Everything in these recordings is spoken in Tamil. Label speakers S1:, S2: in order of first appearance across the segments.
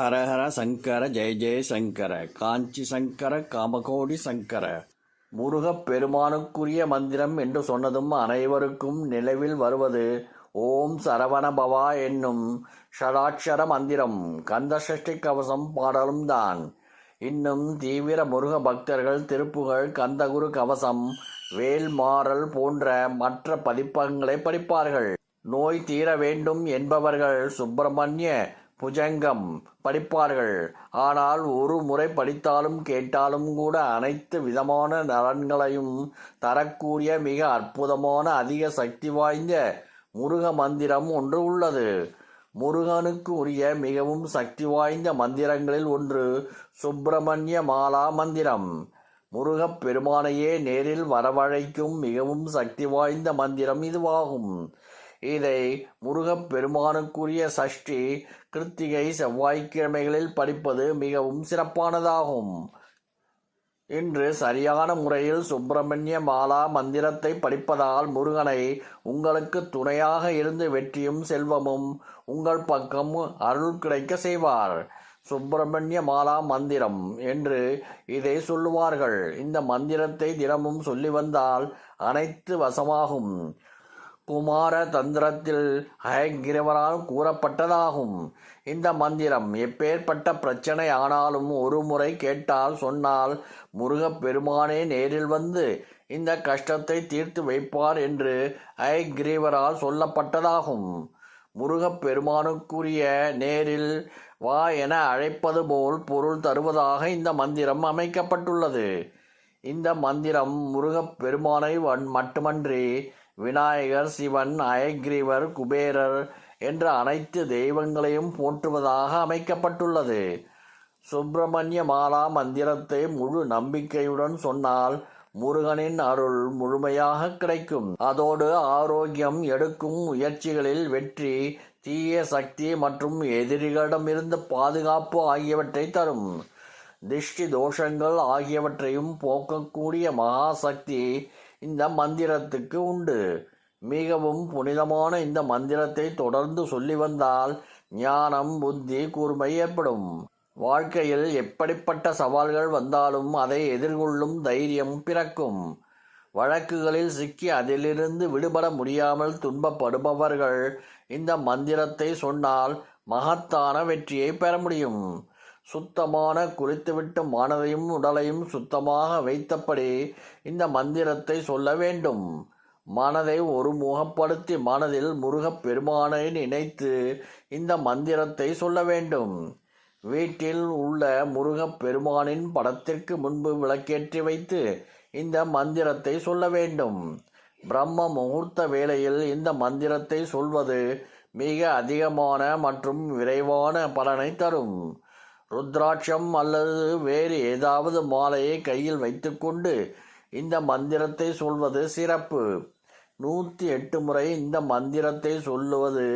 S1: ஹரஹர சங்கர ஜெய ஜெய சங்கர காஞ்சி சங்கர காமகோடி சங்கர. முருகப் பெருமானுக்குரிய மந்திரம் என்று சொன்னதும் அனைவருக்கும் நிலவில் வருவது ஓம் சரவண பவா என்னும் ஷடாட்சர மந்திரம். கந்த சஷ்டி கவசம் பாடலும் தான். இன்னும் தீவிர முருக பக்தர்கள் திருப்புகழ் கந்தகுரு கவசம் வேல்மாறல் போன்ற மற்ற பதிப்பகங்களை படிப்பார்கள். நோய் தீர வேண்டும் என்பவர்கள் சுப்பிரமணிய புஜங்கம். படிப்பார்கள். ஆனால் ஒரு முறை படித்தாலும் கேட்டாலும் கூட அனைத்து விதமான நலன்களையும் தரக்கூடிய மிக அற்புதமான அதிக சக்தி வாய்ந்த முருக மந்திரம் ஒன்று உள்ளது. முருகனுக்கு உரிய மிகவும் சக்தி வாய்ந்த மந்திரங்களில் ஒன்று சுப்பிரமணிய மாலா மந்திரம். முருகப் பெருமானையே நேரில் வரவழைக்கும் மிகவும் சக்தி வாய்ந்த மந்திரம் இதுவாகும். இதை முருகப் பெருமானுக்குரிய சஷ்டி கிருத்திகை செவ்வாய்க்கிழமைகளில் படிப்பது மிகவும் சிறப்பானதாகும். இன்று சரியான முறையில் சுப்பிரமணிய மாலா மந்திரத்தை படிப்பதால் முருகனை உங்களுக்கு துணையாக இருந்து வெற்றியும் செல்வமும் உங்கள் பக்கம் அருள் கிடைக்க செய்வார். சுப்பிரமணிய மாலா மந்திரம் என்று இதை சொல்லுவார்கள். இந்த மந்திரத்தை தினமும் சொல்லி வந்தால் அனைத்து வசமாகும். குமார தந்திரத்தில் ஹயங்கிரவரால் கூறப்பட்டதாகும். இந்த மந்திரம் எப்பேற்பட்ட பிரச்சனை ஆனாலும் ஒரு முறை கேட்டால் சொன்னால் முருகப் பெருமானே நேரில் வந்து இந்த கஷ்டத்தை தீர்த்து வைப்பார் என்று ஹயங்கிரீவரால் சொல்லப்பட்டதாகும். முருகப் பெருமானுக்குரிய நேரில் வா என அழைப்பது போல் பொருள் தருவதாக இந்த மந்திரம் அமைக்கப்பட்டுள்ளது. இந்த மந்திரம் முருகப் பெருமானை மட்டுமன்றி விநாயகர் சிவன் அயக்ரீவர் குபேரர் என்ற அனைத்து தெய்வங்களையும் போற்றுவதாக அமைக்கப்பட்டுள்ளது. சுப்பிரமணிய மாலா மந்திரத்தை முழு நம்பிக்கையுடன் சொன்னால் முருகனின் அருள் முழுமையாக கிடைக்கும். அதோடு ஆரோக்கியம் எடுக்கும் முயற்சிகளில் வெற்றி தீய சக்தி மற்றும் எதிரிகளிடமிருந்து பாதுகாப்பு ஆகியவற்றை தரும். திஷ்டி தோஷங்கள் ஆகியவற்றையும் போக்கக்கூடிய மகாசக்தி இந்த மந்திரத்துக்கு உண்டு. மிகவும் புனிதமான இந்த மந்திரத்தை தொடர்ந்து சொல்லி வந்தால் ஞானம் புத்தி கூர்மை ஏற்படும். வாழ்க்கையில் எப்படிப்பட்ட சவால்கள் வந்தாலும் அதை எதிர்கொள்ளும் தைரியம் பிறக்கும். வழக்குகளில் சிக்கி அதிலிருந்து விடுபட முடியாமல் துன்பப்படுபவர்கள் இந்த மந்திரத்தை சொன்னால் மகத்தான வெற்றியை பெற முடியும். சுத்தமான குளித்துவிட்டு மனதையும் உடலையும் சுத்தமாக வைத்தபடி இந்த மந்திரத்தை சொல்ல வேண்டும். மனதை ஒரு முகப்படுத்தி மனதில் முருகப் பெருமானை நினைத்து இந்த மந்திரத்தை சொல்ல வேண்டும். வீட்டில் உள்ள முருகப் பெருமானின் படத்திற்கு முன்பு விளக்கேற்றி வைத்து இந்த மந்திரத்தை சொல்ல வேண்டும். பிரம்ம முகூர்த்த வேளையில் இந்த மந்திரத்தை சொல்வது மிக அதிகமான மற்றும் விரைவான பலனை தரும். ருத்ராட்சம் அல்லது வேறு ஏதாவது மாலையை கையில் வைத்துக்கொண்டு இந்த மந்திரத்தை சொல்வது சிறப்பு. நூற்றி எட்டு முறை இந்த மந்திரத்தை சொல்லுவது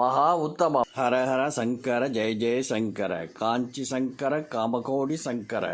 S1: மகா உத்தமம். ஹரஹர சங்கர ஜெய ஜெய சங்கர காஞ்சி சங்கர காமகோடி சங்கர.